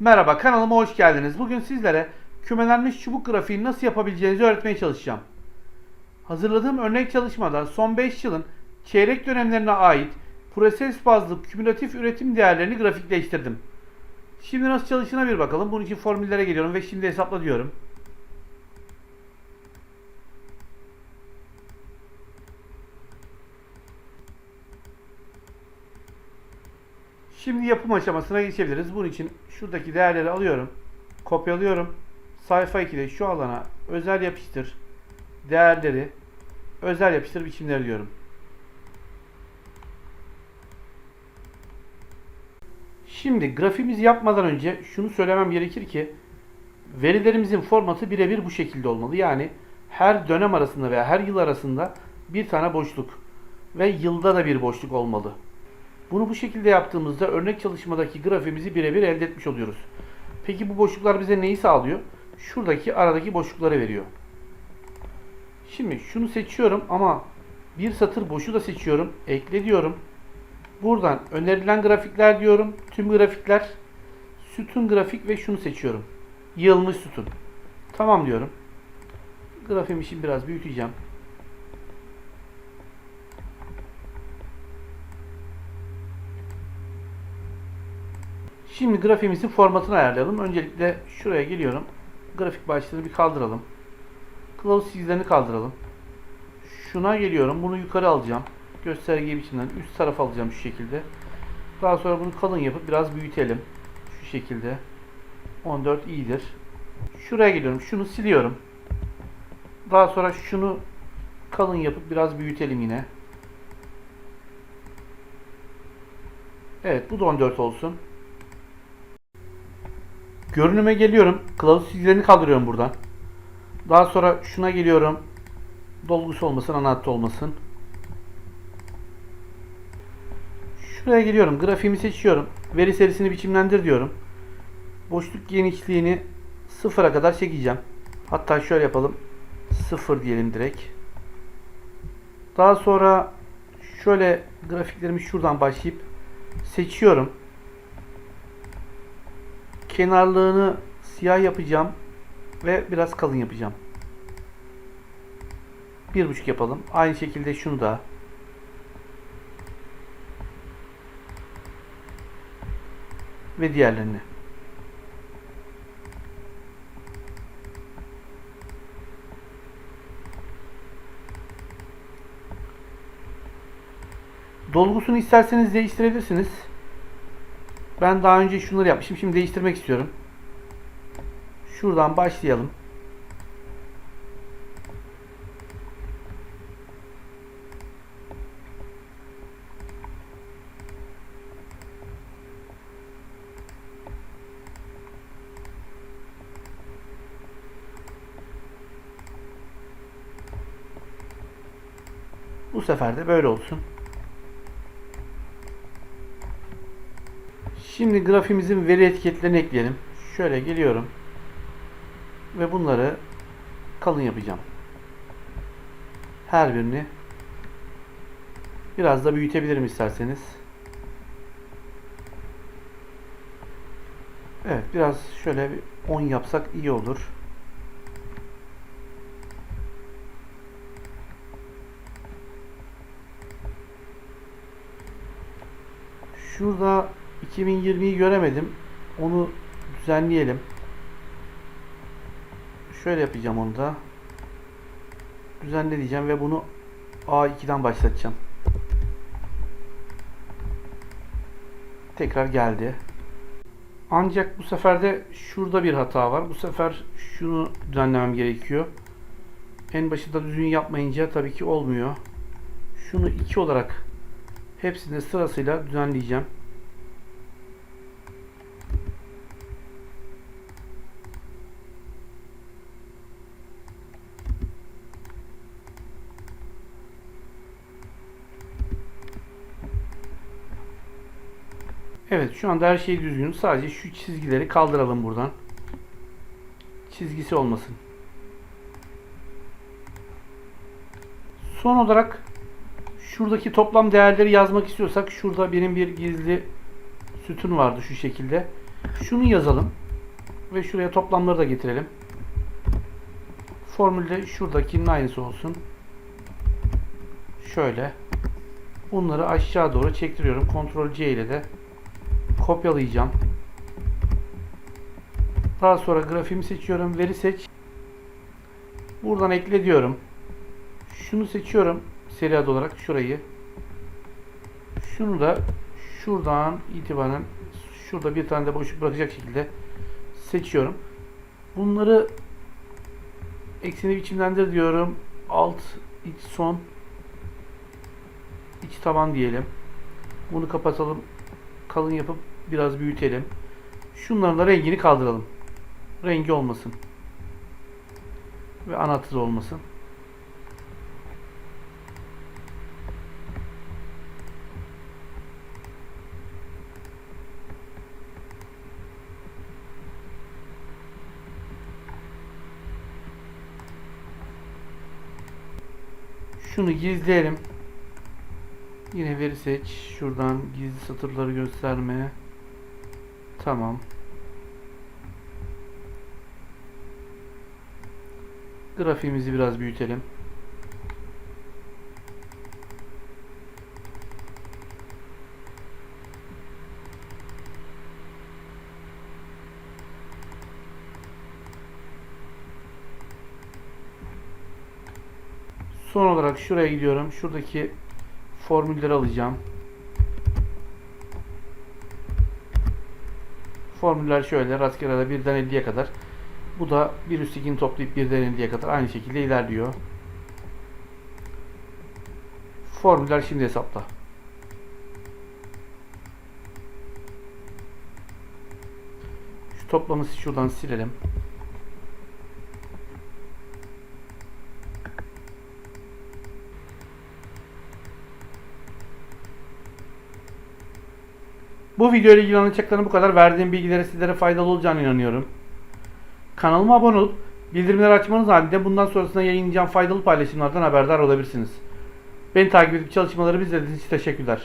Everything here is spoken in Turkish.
Merhaba kanalıma hoş geldiniz. Bugün sizlere kümelenmiş çubuk grafiğini nasıl yapabileceğinizi öğretmeye çalışacağım. Hazırladığım örnek çalışmada son 5 yılın çeyrek dönemlerine ait proses bazlı kümülatif üretim değerlerini grafikleştirdim. Şimdi nasıl çalıştığına bir bakalım. Bunun için formüllere geliyorum ve şimdi hesapla diyorum. Şimdi yapım aşamasına geçebiliriz. Bunun için şuradaki değerleri alıyorum. Kopyalıyorum. Sayfa 2'de şu alana özel yapıştır. Değerleri özel yapıştır biçimleri diyorum. Şimdi grafimizi yapmadan önce şunu söylemem gerekir ki verilerimizin formatı birebir bu şekilde olmalı. Yani her dönem arasında veya her yıl arasında bir tane boşluk ve yılda da bir boşluk olmalı. Bunu bu şekilde yaptığımızda örnek çalışmadaki grafimizi birebir elde etmiş oluyoruz. Peki bu boşluklar bize neyi sağlıyor? Şuradaki aradaki boşlukları veriyor. Şimdi şunu seçiyorum ama bir satır boşu da seçiyorum. Ekle diyorum. Buradan önerilen grafikler diyorum. Tüm grafikler. Sütun grafik ve şunu seçiyorum. Yığılmış sütun. Tamam diyorum. Grafiğimi şimdi biraz büyüteceğim. Şimdi grafiğimizin formatını ayarlayalım. Öncelikle şuraya geliyorum. Grafik başlığını bir kaldıralım. Kılavuz çizgilerini kaldıralım. Şuna geliyorum. Bunu yukarı alacağım. Gösterge biçiminden üst tarafa alacağım şu şekilde. Daha sonra bunu kalın yapıp biraz büyütelim. Şu şekilde. 14 iyidir. Şuraya geliyorum. Şunu siliyorum. Daha sonra şunu kalın yapıp biraz büyütelim yine. Evet bu da 14 olsun. Görünüme geliyorum. Kılavuz çizgilerini kaldırıyorum buradan. Daha sonra şuna geliyorum. Dolgusu olmasın, anahtar olmasın. Şuraya geliyorum. Grafiğimi seçiyorum. Veri serisini biçimlendir diyorum. Boşluk genişliğini sıfıra kadar çekeceğim. Hatta şöyle yapalım. Sıfır diyelim direkt. Daha sonra şöyle grafiklerimi şuradan başlayıp seçiyorum kenarlığını siyah yapacağım ve biraz kalın yapacağım. Bir buçuk yapalım. Aynı şekilde şunu da. Ve diğerlerini. Dolgusunu isterseniz değiştirebilirsiniz. Ben daha önce şunları yapmışım. Şimdi değiştirmek istiyorum. Şuradan başlayalım. Bu sefer de böyle olsun. Şimdi grafimizin veri etiketlerini ekleyelim. Şöyle geliyorum. Ve bunları kalın yapacağım. Her birini biraz da büyütebilirim isterseniz. Evet biraz şöyle bir 10 yapsak iyi olur. Şurada 2020'yi göremedim. Onu düzenleyelim. Şöyle yapacağım onu da. Düzenle diyeceğim ve bunu A2'den başlatacağım. Tekrar geldi. Ancak bu sefer de şurada bir hata var. Bu sefer şunu düzenlemem gerekiyor. En başında düzgün yapmayınca tabii ki olmuyor. Şunu 2 olarak hepsini sırasıyla düzenleyeceğim. Evet şu anda her şey düzgün. Sadece şu çizgileri kaldıralım buradan. Çizgisi olmasın. Son olarak şuradaki toplam değerleri yazmak istiyorsak şurada benim bir gizli sütun vardı şu şekilde. Şunu yazalım ve şuraya toplamları da getirelim. Formülde şuradakinin aynısı olsun. Şöyle. Bunları aşağı doğru çektiriyorum. Ctrl C ile de kopyalayacağım. Daha sonra grafiğimi seçiyorum. Veri seç. Buradan ekle diyorum. Şunu seçiyorum. Seri adı olarak şurayı. Şunu da şuradan itibaren şurada bir tane de boşluk bırakacak şekilde seçiyorum. Bunları ekseni biçimlendir diyorum. Alt, iç, son, iç taban diyelim. Bunu kapatalım. Kalın yapıp biraz büyütelim. Şunların da rengini kaldıralım. Rengi olmasın. Ve anahtarı olmasın. Şunu gizleyelim. Yine veri seç. Şuradan gizli satırları gösterme. Tamam. Grafiğimizi biraz büyütelim. Son olarak şuraya gidiyorum. Şuradaki formülleri alacağım. Formüller şöyle rastgele de 1'den 50'ye kadar. Bu da bir üst ikini toplayıp 1'den 50'ye kadar aynı şekilde ilerliyor. Formüller şimdi hesapla. Şu toplamı şuradan silelim. Bu video ile ilgili anlatacaklarım bu kadar. Verdiğim bilgileri sizlere faydalı olacağına inanıyorum. Kanalıma abone olup bildirimleri açmanız halinde bundan sonrasında yayınlayacağım faydalı paylaşımlardan haberdar olabilirsiniz. Beni takip edip çalışmaları izlediğiniz için teşekkürler.